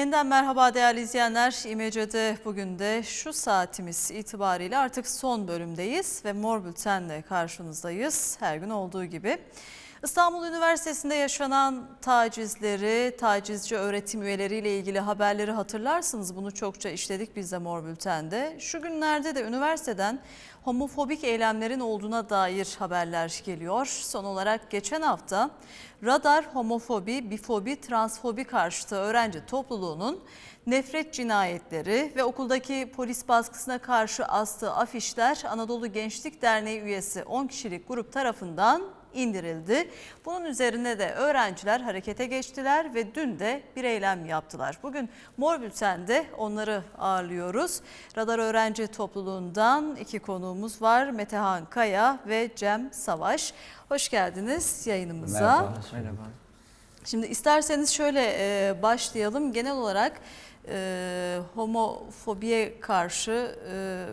Yeniden merhaba değerli izleyenler. İmece'de bugün de şu saatimiz itibariyle artık son bölümdeyiz ve Mor Bülten'le karşınızdayız her gün olduğu gibi. İstanbul Üniversitesi'nde yaşanan tacizleri, tacizci öğretim üyeleriyle ilgili haberleri hatırlarsınız. Bunu çokça işledik biz de Mor Bülten'de. Şu günlerde de üniversiteden homofobik eylemlerin olduğuna dair haberler geliyor. Son olarak geçen hafta Radar homofobi, bifobi, transfobi karşıtı öğrenci topluluğunun nefret cinayetleri ve okuldaki polis baskısına karşı astığı afişler Anadolu Gençlik Derneği üyesi 10 kişilik grup tarafından indirildi. Bunun üzerine de öğrenciler harekete geçtiler ve dün de bir eylem yaptılar. Bugün Mor Bülten'de onları ağırlıyoruz. Radar Öğrenci Topluluğundan iki konuğumuz var. Metehan Kaya ve Cem Savaş. Hoş geldiniz yayınımıza. Merhaba. Merhaba. Şimdi isterseniz şöyle e, başlayalım. Genel olarak e, homofobiye karşı e,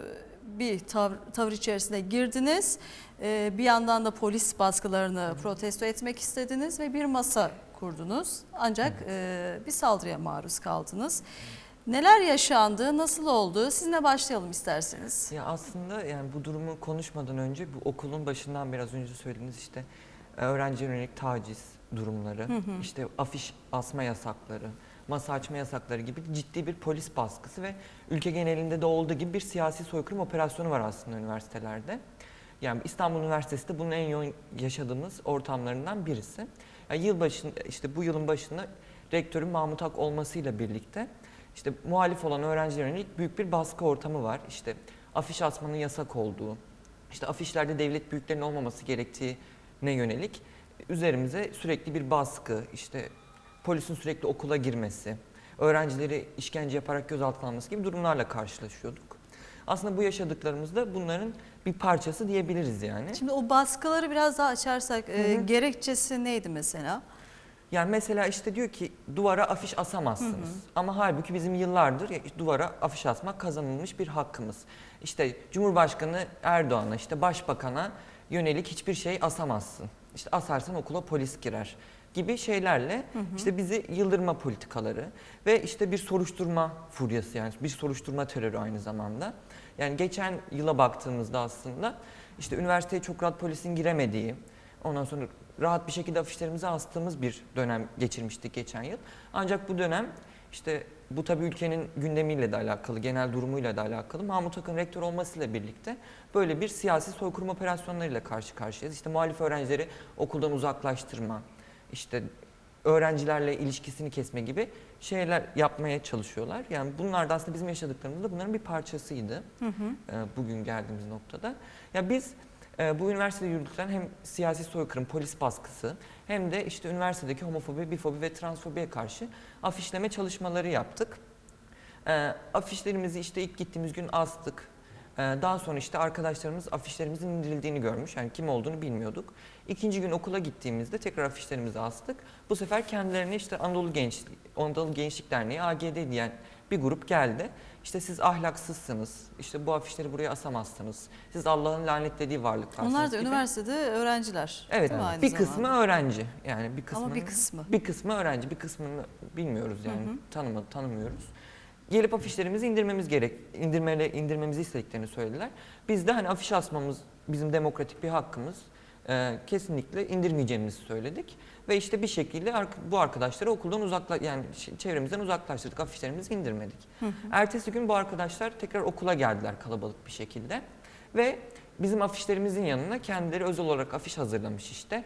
bir tavır, tavır içerisine girdiniz. E, bir yandan da polis baskılarını protesto etmek istediniz ve bir masa kurdunuz. Ancak e, bir saldırıya maruz kaldınız. Neler yaşandı, nasıl oldu? Sizinle başlayalım isterseniz. Ya aslında yani bu durumu konuşmadan önce bu okulun başından biraz önce söylediğiniz işte e, öğrenci yönelik taciz durumları, işte afiş asma yasakları, masa açma yasakları gibi ciddi bir polis baskısı ve ülke genelinde de olduğu gibi bir siyasi soykırım operasyonu var aslında üniversitelerde. Yani İstanbul Üniversitesi de bunun en yoğun yaşadığımız ortamlarından birisi. Yani yıl başında işte bu yılın başında rektörün Mahmut Ak olmasıyla birlikte işte muhalif olan öğrencilere yönelik büyük bir baskı ortamı var. İşte afiş asmanın yasak olduğu, işte afişlerde devlet büyüklerinin olmaması gerektiğine yönelik üzerimize sürekli bir baskı, işte polisin sürekli okula girmesi, öğrencileri işkence yaparak gözaltına alması gibi durumlarla karşılaşıyorduk. Aslında bu yaşadıklarımız da bunların bir parçası diyebiliriz yani. Şimdi o baskıları biraz daha açarsak e, gerekçesi neydi mesela? Yani mesela işte diyor ki duvara afiş asamazsınız. Ama halbuki bizim yıllardır ya duvara afiş asmak kazanılmış bir hakkımız. İşte Cumhurbaşkanı Erdoğan'a işte başbakana yönelik hiçbir şey asamazsın. İşte asarsan okula polis girer gibi şeylerle işte bizi yıldırma politikaları ve işte bir soruşturma furyası yani bir soruşturma terörü aynı zamanda. Yani geçen yıla baktığımızda aslında işte üniversiteye çok rahat polisin giremediği, ondan sonra rahat bir şekilde afişlerimizi astığımız bir dönem geçirmiştik geçen yıl. Ancak bu dönem işte bu tabii ülkenin gündemiyle de alakalı, genel durumuyla da alakalı. Mahmut Akın rektör olmasıyla birlikte böyle bir siyasi soykırım operasyonlarıyla karşı karşıyayız. İşte muhalif öğrencileri okuldan uzaklaştırma, işte öğrencilerle ilişkisini kesme gibi şeyler yapmaya çalışıyorlar. Yani bunlar da aslında bizim yaşadıklarımız da bunların bir parçasıydı. e, Bugün geldiğimiz noktada. Ya biz bu üniversitede yürütülen hem siyasi soykırım, polis baskısı hem de işte üniversitedeki homofobi, bifobi ve transfobiye karşı afişleme çalışmaları yaptık. E, afişlerimizi işte ilk gittiğimiz gün astık. E, daha sonra işte arkadaşlarımız afişlerimizin indirildiğini görmüş. Yani kim olduğunu bilmiyorduk. İkinci gün okula gittiğimizde tekrar afişlerimizi astık. Bu sefer kendilerine işte Anadolu Gençlik, Anadolu Gençlik Derneği AGD diyen bir grup geldi. İşte siz ahlaksızsınız, işte bu afişleri buraya asamazsınız. Siz Allah'ın lanetlediği varlıklarsınız Onlar da gibi. üniversitede öğrenciler. Evet, aynı bir zamanda? kısmı öğrenci. Yani bir kısmı Ama bir kısmı. bir kısmı öğrenci, bir kısmını bilmiyoruz yani tanıma, tanımıyoruz. Gelip afişlerimizi indirmemiz gerek, indirmeli, indirmemizi istediklerini söylediler. Biz de hani afiş asmamız bizim demokratik bir hakkımız. Ee, kesinlikle indirmeyeceğimizi söyledik ve işte bir şekilde bu arkadaşları okuldan uzakla yani çevremizden uzaklaştırdık afişlerimizi indirmedik. Ertesi gün bu arkadaşlar tekrar okula geldiler kalabalık bir şekilde ve bizim afişlerimizin yanına kendileri özel olarak afiş hazırlamış işte.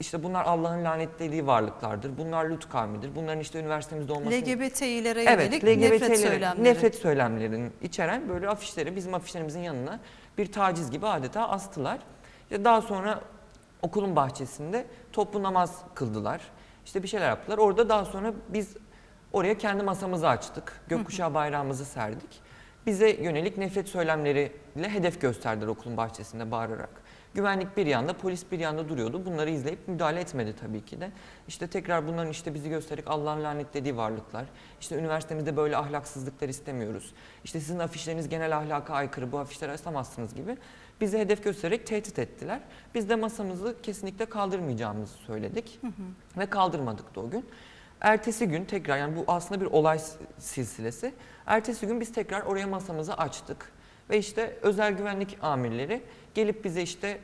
İşte bunlar Allah'ın lanetlediği varlıklardır. Bunlar Lut kavmidir. Bunların işte üniversitemizde olması LGBT'lere Evet, yönelik LGBT nefret söylemleri. nefret söylemlerini içeren böyle afişleri bizim afişlerimizin yanına bir taciz gibi adeta astılar. İşte daha sonra okulun bahçesinde toplu namaz kıldılar. İşte bir şeyler yaptılar. Orada daha sonra biz oraya kendi masamızı açtık. Gökkuşağı bayrağımızı serdik. Bize yönelik nefret söylemleriyle hedef gösterdiler okulun bahçesinde bağırarak. Güvenlik bir yanda, polis bir yanda duruyordu. Bunları izleyip müdahale etmedi tabii ki de. İşte tekrar bunların işte bizi göstererek Allah'ın lanetlediği varlıklar. İşte üniversitemizde böyle ahlaksızlıklar istemiyoruz. İşte sizin afişleriniz genel ahlaka aykırı, bu afişleri asamazsınız gibi. Bizi hedef göstererek tehdit ettiler. Biz de masamızı kesinlikle kaldırmayacağımızı söyledik. Ve kaldırmadık da o gün. Ertesi gün tekrar yani bu aslında bir olay silsilesi. Ertesi gün biz tekrar oraya masamızı açtık. Ve işte özel güvenlik amirleri gelip bize işte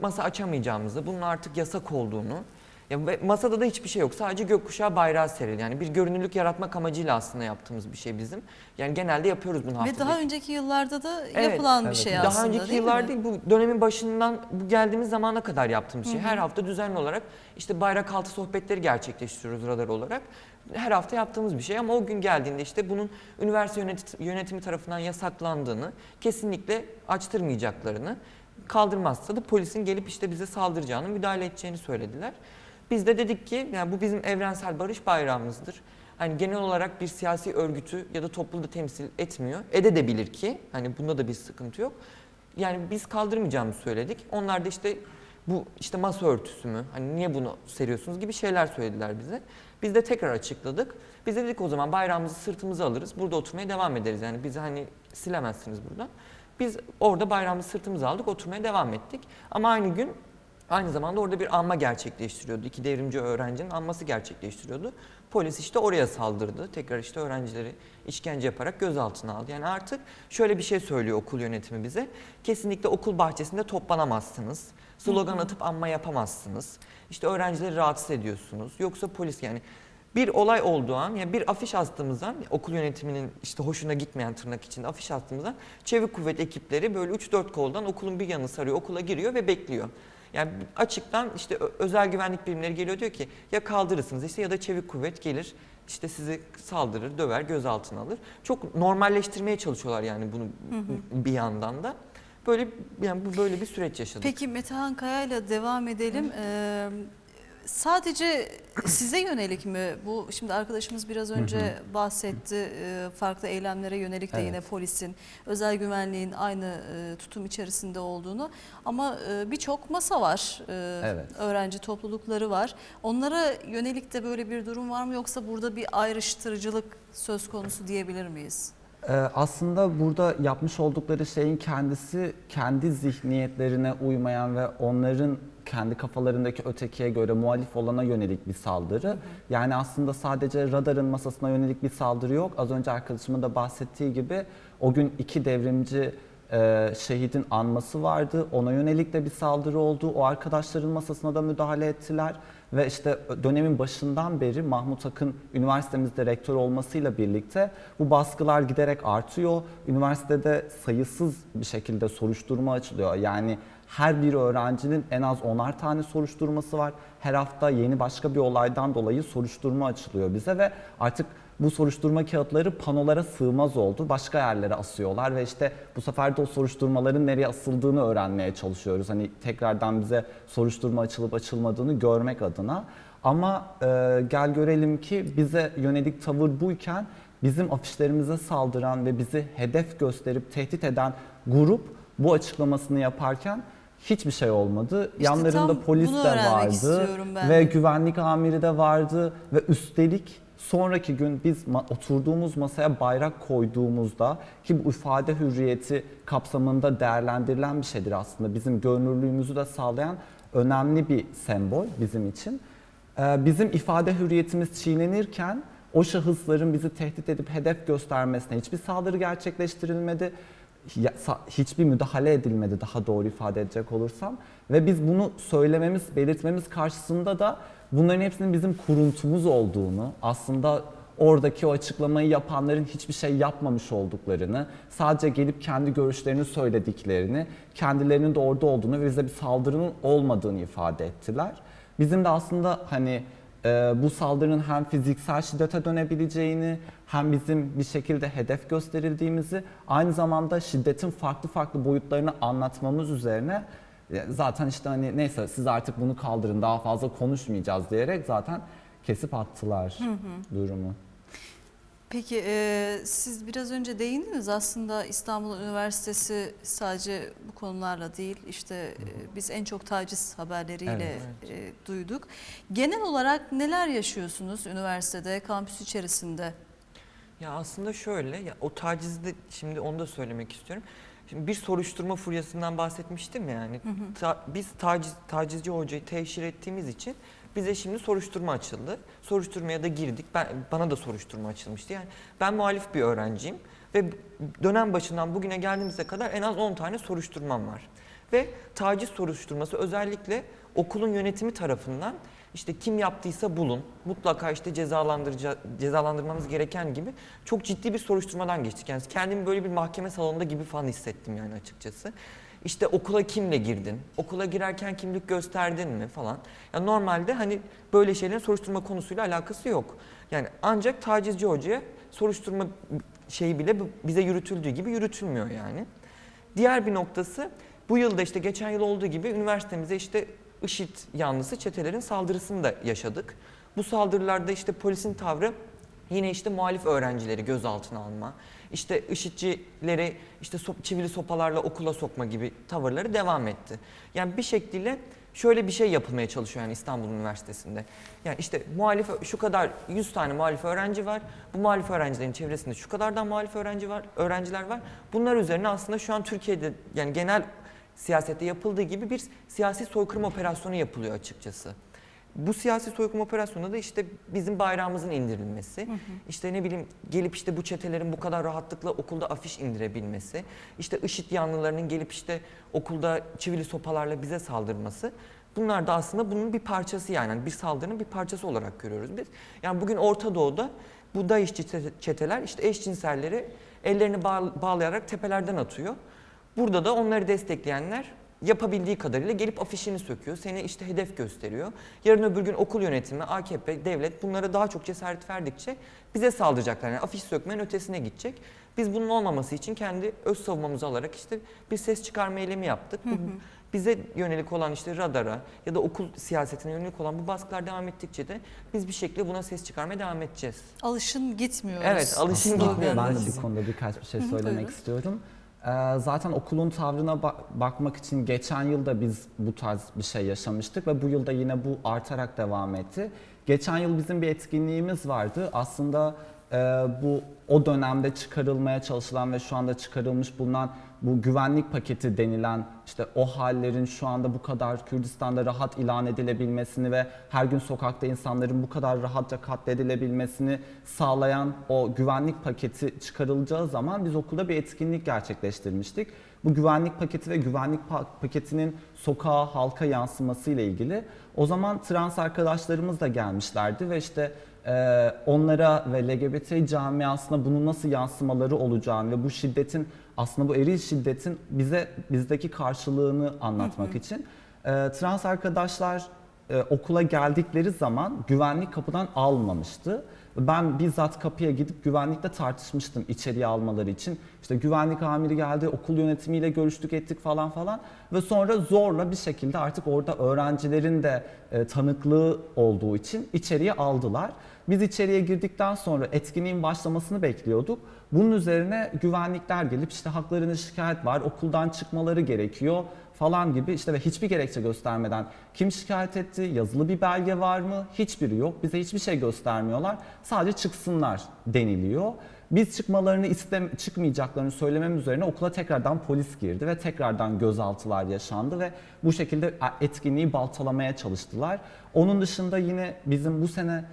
masa açamayacağımızı, bunun artık yasak olduğunu, ya ve masada da hiçbir şey yok. Sadece gökkuşağı bayrağı serili. Yani bir görünürlük yaratmak amacıyla aslında yaptığımız bir şey bizim. Yani genelde yapıyoruz bunu Ve haftada daha iki- önceki yıllarda da Evet, yapılan bir evet. şey daha aslında önceki değil yıllar mi? değil bu dönemin başından bu geldiğimiz zamana kadar yaptığımız şey. Her hafta düzenli olarak işte bayrak altı sohbetleri gerçekleştiriyoruz radar olarak. Her hafta yaptığımız bir şey ama o gün geldiğinde işte bunun üniversite yönet- yönetimi tarafından yasaklandığını, kesinlikle açtırmayacaklarını, kaldırmazsa da polisin gelip işte bize saldıracağını, müdahale edeceğini söylediler. Biz de dedik ki yani bu bizim evrensel barış bayrağımızdır. Hani genel olarak bir siyasi örgütü ya da da temsil etmiyor. Edebilir ki hani bunda da bir sıkıntı yok. Yani biz kaldırmayacağımızı söyledik. Onlar da işte bu işte masa örtüsü mü? Hani niye bunu seriyorsunuz gibi şeyler söylediler bize. Biz de tekrar açıkladık. Biz de dedik o zaman bayrağımızı sırtımıza alırız. Burada oturmaya devam ederiz. Yani bizi hani silemezsiniz buradan. Biz orada bayrağımızı sırtımıza aldık, oturmaya devam ettik. Ama aynı gün Aynı zamanda orada bir anma gerçekleştiriyordu. İki devrimci öğrencinin anması gerçekleştiriyordu. Polis işte oraya saldırdı. Tekrar işte öğrencileri işkence yaparak gözaltına aldı. Yani artık şöyle bir şey söylüyor okul yönetimi bize. Kesinlikle okul bahçesinde toplanamazsınız. Slogan atıp anma yapamazsınız. İşte öğrencileri rahatsız ediyorsunuz. Yoksa polis yani bir olay olduğu an yani bir afiş astığımızdan okul yönetiminin işte hoşuna gitmeyen tırnak içinde afiş astığımızdan çevik kuvvet ekipleri böyle 3-4 koldan okulun bir yanını sarıyor okula giriyor ve bekliyor. Yani açıktan işte özel güvenlik birimleri geliyor diyor ki ya kaldırırsınız işte ya da çevik kuvvet gelir işte sizi saldırır, döver, gözaltına alır. Çok normalleştirmeye çalışıyorlar yani bunu bir yandan da. Böyle yani bu böyle bir süreç yaşadık. Peki Metehan Kaya ile devam edelim. Ee, sadece size yönelik mi? Bu şimdi arkadaşımız biraz önce bahsetti. Ee, farklı eylemlere yönelik de Evet. yine polisin, özel güvenliğin aynı e, tutum içerisinde olduğunu. Ama e, birçok masa var. Evet. Öğrenci toplulukları var. Onlara yönelik de böyle bir durum var mı yoksa burada bir ayrıştırıcılık söz konusu diyebilir miyiz? Aslında burada yapmış oldukları şeyin kendisi kendi zihniyetlerine uymayan ve onların kendi kafalarındaki ötekiye göre muhalif olana yönelik bir saldırı. Yani aslında sadece radarın masasına yönelik bir saldırı yok. Az önce arkadaşımın da bahsettiği gibi o gün iki devrimci e, şehidin anması vardı. Ona yönelik de bir saldırı oldu. O arkadaşların masasına da müdahale ettiler. Ve işte dönemin başından beri Mahmut Akın üniversitemizde rektör olmasıyla birlikte bu baskılar giderek artıyor. Üniversitede sayısız bir şekilde soruşturma açılıyor. Yani her bir öğrencinin en az onar tane soruşturması var. Her hafta yeni başka bir olaydan dolayı soruşturma açılıyor bize ve artık bu soruşturma kağıtları panolara sığmaz oldu. Başka yerlere asıyorlar ve işte bu sefer de o soruşturmaların nereye asıldığını öğrenmeye çalışıyoruz. Hani tekrardan bize soruşturma açılıp açılmadığını görmek adına. Ama e, gel görelim ki bize yönelik tavır buyken bizim afişlerimize saldıran ve bizi hedef gösterip tehdit eden grup bu açıklamasını yaparken hiçbir şey olmadı. İşte Yanlarında polis de vardı ve güvenlik amiri de vardı ve üstelik sonraki gün biz ma- oturduğumuz masaya bayrak koyduğumuzda ki bu ifade hürriyeti kapsamında değerlendirilen bir şeydir aslında. Bizim görünürlüğümüzü de sağlayan önemli bir sembol bizim için. Ee, Bizim ifade hürriyetimiz çiğnenirken o şahısların bizi tehdit edip hedef göstermesine hiçbir saldırı gerçekleştirilmedi. Hiçbir müdahale edilmedi daha doğru ifade edecek olursam. Ve biz bunu söylememiz, belirtmemiz karşısında da bunların hepsinin bizim kuruntumuz olduğunu, aslında oradaki o açıklamayı yapanların hiçbir şey yapmamış olduklarını, sadece gelip kendi görüşlerini söylediklerini, kendilerinin de orada olduğunu ve bize bir saldırının olmadığını ifade ettiler. Bizim de aslında hani e, bu saldırının hem fiziksel şiddete dönebileceğini, hem bizim bir şekilde hedef gösterildiğimizi, aynı zamanda şiddetin farklı farklı boyutlarını anlatmamız üzerine e, zaten işte hani neyse siz artık bunu kaldırın daha fazla konuşmayacağız diyerek zaten kesip attılar durumu. Peki e, siz biraz önce değindiniz aslında İstanbul Üniversitesi sadece bu konularla değil işte e, biz en çok taciz haberleriyle e, duyduk. Genel olarak neler yaşıyorsunuz üniversitede, kampüs içerisinde? Ya aslında şöyle, ya o tacizde şimdi onu da söylemek istiyorum. Şimdi bir soruşturma furyasından bahsetmiştim ya yani. Ta- biz taciz, tacizci hocayı teşhir ettiğimiz için Bize şimdi soruşturma açıldı. Soruşturmaya da girdik. Ben, bana da soruşturma açılmıştı. Yani ben muhalif bir öğrenciyim ve dönem başından bugüne geldiğimize kadar en az 10 tane soruşturmam var. Ve taciz soruşturması özellikle okulun yönetimi tarafından işte kim yaptıysa bulun, mutlaka işte cezalandırıca, cezalandırmamız gereken gibi çok ciddi bir soruşturmadan geçtik. Yani kendimi böyle bir mahkeme salonunda gibi falan hissettim yani açıkçası. İşte okula kimle girdin? Okula girerken kimlik gösterdin mi falan. Yani normalde hani böyle şeylerin soruşturma konusuyla alakası yok. Yani ancak tacizci hocaya soruşturma şeyi bile bize yürütüldüğü gibi yürütülmüyor yani. Diğer bir noktası bu yılda işte geçen yıl olduğu gibi üniversitemize işte IŞİD yanlısı çetelerin saldırısını da yaşadık. Bu saldırılarda işte polisin tavrı yine işte muhalif öğrencileri gözaltına alma, işte IŞİD'cileri işte so- çivili sopalarla okula sokma gibi tavırları devam etti. Yani bir şekilde şöyle bir şey yapılmaya çalışıyor yani İstanbul Üniversitesi'nde. Yani işte muhalif şu kadar 100 tane muhalif öğrenci var. Bu muhalif öğrencilerin çevresinde şu kadardan muhalif öğrenci var, öğrenciler var. Bunlar üzerine aslında şu an Türkiye'de yani genel siyasette yapıldığı gibi bir siyasi soykırım operasyonu yapılıyor açıkçası. Bu siyasi soykırım operasyonunda da işte bizim bayrağımızın indirilmesi, işte ne bileyim gelip işte bu çetelerin bu kadar rahatlıkla okulda afiş indirebilmesi, işte IŞİD yanlılarının gelip işte okulda çivili sopalarla bize saldırması. Bunlar da aslında bunun bir parçası yani bir saldırının bir parçası olarak görüyoruz biz. Yani bugün Orta Doğu'da bu DAEŞ'çi çeteler işte eşcinselleri ellerini bağ- bağlayarak tepelerden atıyor. Burada da onları destekleyenler yapabildiği kadarıyla gelip afişini söküyor. Seni işte hedef gösteriyor. Yarın öbür gün okul yönetimi, AKP, devlet bunlara daha çok cesaret verdikçe bize saldıracaklar. Yani afiş sökmenin ötesine gidecek. Biz bunun olmaması için kendi öz savunmamızı alarak işte bir ses çıkarma eylemi yaptık. Bu bize yönelik olan işte radara ya da okul siyasetine yönelik olan bu baskılar devam ettikçe de biz bir şekilde buna ses çıkarmaya devam edeceğiz. Alışın gitmiyoruz. Evet, alışın sloganı. gitmiyoruz. Ben bu konuda birkaç bir şey söylemek istiyorum. Ee, zaten okulun tavrına ba- bakmak için geçen yılda biz bu tarz bir şey yaşamıştık ve bu yılda yine bu artarak devam etti. Geçen yıl bizim bir etkinliğimiz vardı. Aslında e, bu o dönemde çıkarılmaya çalışılan ve şu anda çıkarılmış bulunan bu güvenlik paketi denilen işte o hallerin şu anda bu kadar Kürdistan'da rahat ilan edilebilmesini ve her gün sokakta insanların bu kadar rahatça katledilebilmesini sağlayan o güvenlik paketi çıkarılacağı zaman biz okulda bir etkinlik gerçekleştirmiştik. Bu güvenlik paketi ve güvenlik pa- paketinin sokağa, halka yansıması ile ilgili. O zaman trans arkadaşlarımız da gelmişlerdi ve işte e, onlara ve LGBT camiasına bunun nasıl yansımaları olacağını ve bu şiddetin aslında bu eril şiddetin bize bizdeki karşılığını anlatmak için e, trans arkadaşlar e, okula geldikleri zaman güvenlik kapıdan almamıştı. Ben bizzat kapıya gidip güvenlikle tartışmıştım içeriye almaları için. İşte güvenlik amiri geldi, okul yönetimiyle görüştük ettik falan falan. Ve sonra zorla bir şekilde artık orada öğrencilerin de e, tanıklığı olduğu için içeriye aldılar. Biz içeriye girdikten sonra etkinliğin başlamasını bekliyorduk. Bunun üzerine güvenlikler gelip işte haklarını şikayet var, okuldan çıkmaları gerekiyor falan gibi işte ve hiçbir gerekçe göstermeden kim şikayet etti, yazılı bir belge var mı? Hiçbiri yok. Bize hiçbir şey göstermiyorlar. Sadece çıksınlar deniliyor. Biz çıkmalarını istem çıkmayacaklarını söylemem üzerine okula tekrardan polis girdi ve tekrardan gözaltılar yaşandı ve bu şekilde etkinliği baltalamaya çalıştılar. Onun dışında yine bizim bu sene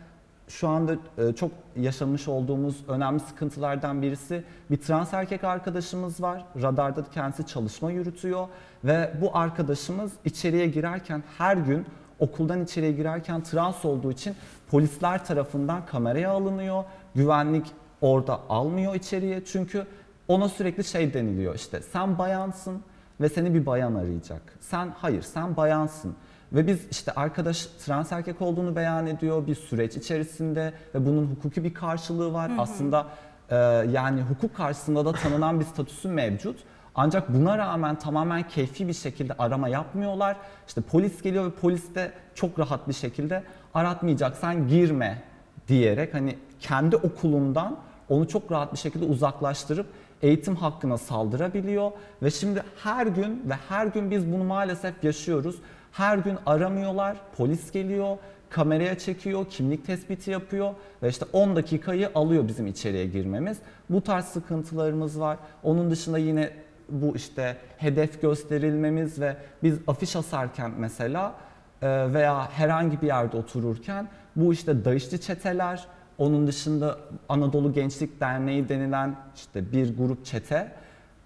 şu anda e, çok yaşamış olduğumuz önemli sıkıntılardan birisi bir trans erkek arkadaşımız var. Radarda kendisi çalışma yürütüyor ve bu arkadaşımız içeriye girerken her gün okuldan içeriye girerken trans olduğu için polisler tarafından kameraya alınıyor. Güvenlik orada almıyor içeriye çünkü ona sürekli şey deniliyor işte sen bayansın ve seni bir bayan arayacak. Sen hayır sen bayansın. Ve biz işte arkadaş trans erkek olduğunu beyan ediyor bir süreç içerisinde ve bunun hukuki bir karşılığı var. Aslında e, yani hukuk karşısında da tanınan bir statüsü mevcut. Ancak buna rağmen tamamen keyfi bir şekilde arama yapmıyorlar. İşte polis geliyor ve polis de çok rahat bir şekilde aratmayacaksan girme diyerek hani kendi okulundan onu çok rahat bir şekilde uzaklaştırıp eğitim hakkına saldırabiliyor ve şimdi her gün ve her gün biz bunu maalesef yaşıyoruz. Her gün aramıyorlar, polis geliyor, kameraya çekiyor, kimlik tespiti yapıyor ve işte 10 dakikayı alıyor bizim içeriye girmemiz. Bu tarz sıkıntılarımız var. Onun dışında yine bu işte hedef gösterilmemiz ve biz afiş asarken mesela e, veya herhangi bir yerde otururken bu işte dayışçı çeteler, onun dışında Anadolu Gençlik Derneği denilen işte bir grup çete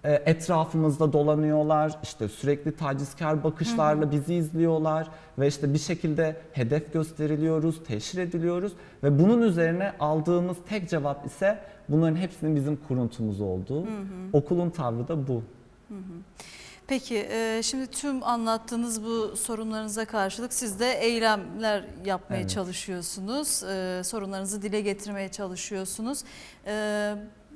etrafımızda dolanıyorlar. işte sürekli tacizkar bakışlarla bizi izliyorlar ve işte bir şekilde hedef gösteriliyoruz, teşhir ediliyoruz ve bunun üzerine aldığımız tek cevap ise bunların hepsinin bizim kuruntumuz olduğu. Okulun tavrı da bu. Peki e, şimdi tüm anlattığınız bu sorunlarınıza karşılık siz de eylemler yapmaya Evet. çalışıyorsunuz. E, sorunlarınızı dile getirmeye çalışıyorsunuz.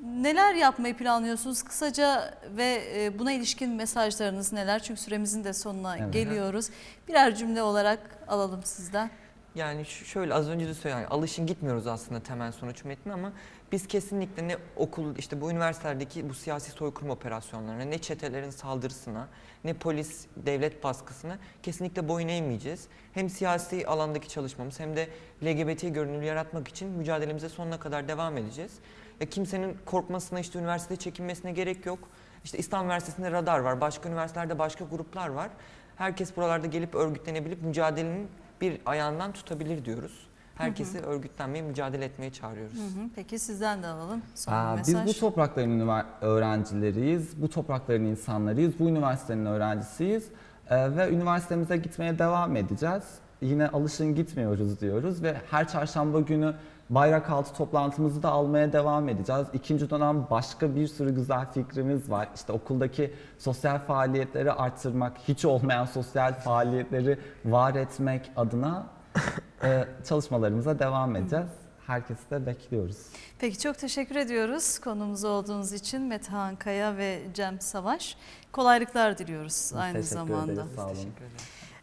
Neler yapmayı planlıyorsunuz kısaca ve e, buna ilişkin mesajlarınız neler? Çünkü süremizin de sonuna Evet. geliyoruz. Birer cümle olarak alalım sizden. Yani şöyle az önce de söyledim. Yani alışın gitmiyoruz aslında temel sonuç metni ama biz kesinlikle ne okul işte bu üniversitelerdeki bu siyasi soykırım operasyonlarına ne çetelerin saldırısına ne polis devlet baskısına kesinlikle boyun eğmeyeceğiz. Hem siyasi alandaki çalışmamız hem de LGBT görünümü yaratmak için mücadelemize sonuna kadar devam edeceğiz. Ya kimsenin korkmasına işte üniversitede çekinmesine gerek yok. İşte İstanbul Üniversitesi'nde radar var, başka üniversitelerde başka gruplar var. Herkes buralarda gelip örgütlenebilip mücadelenin bir ayağından tutabilir diyoruz. Herkesi örgütlenmeye, mücadele etmeye çağırıyoruz. Hı hı. Peki sizden de alalım son bir Aa, mesaj. Biz bu toprakların öğrencileriyiz, bu toprakların insanlarıyız, bu üniversitenin öğrencisiyiz Ee, ve üniversitemize gitmeye devam edeceğiz. Yine alışın gitmiyoruz diyoruz ve her çarşamba günü bayrak altı toplantımızı da almaya devam edeceğiz. İkinci dönem başka bir sürü güzel fikrimiz var. İşte okuldaki sosyal faaliyetleri arttırmak, hiç olmayan sosyal faaliyetleri var etmek adına e, çalışmalarımıza devam edeceğiz. Herkesi de bekliyoruz. Peki çok teşekkür ediyoruz konumuz olduğunuz için Metehan Kaya ve Cem Savaş. Kolaylıklar diliyoruz aynı teşekkür zamanda. ederiz. Sağ olun. Teşekkür ederim.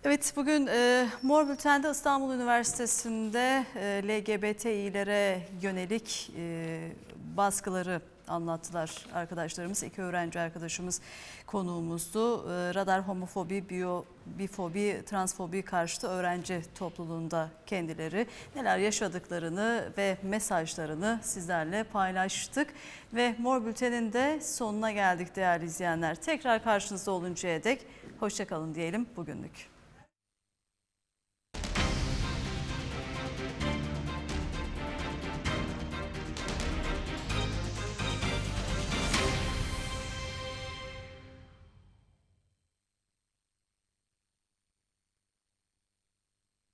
Evet bugün e, Mor Bülten'de İstanbul Üniversitesi'nde e, LGBTİ'lere yönelik e, baskıları anlattılar arkadaşlarımız. İki öğrenci arkadaşımız konuğumuzdu. E, radar homofobi, biyo, bifobi, transfobi karşıtı öğrenci topluluğunda kendileri neler yaşadıklarını ve mesajlarını sizlerle paylaştık. Ve Mor Bülten'in de sonuna geldik değerli izleyenler. Tekrar karşınızda oluncaya dek hoşçakalın diyelim bugünlük.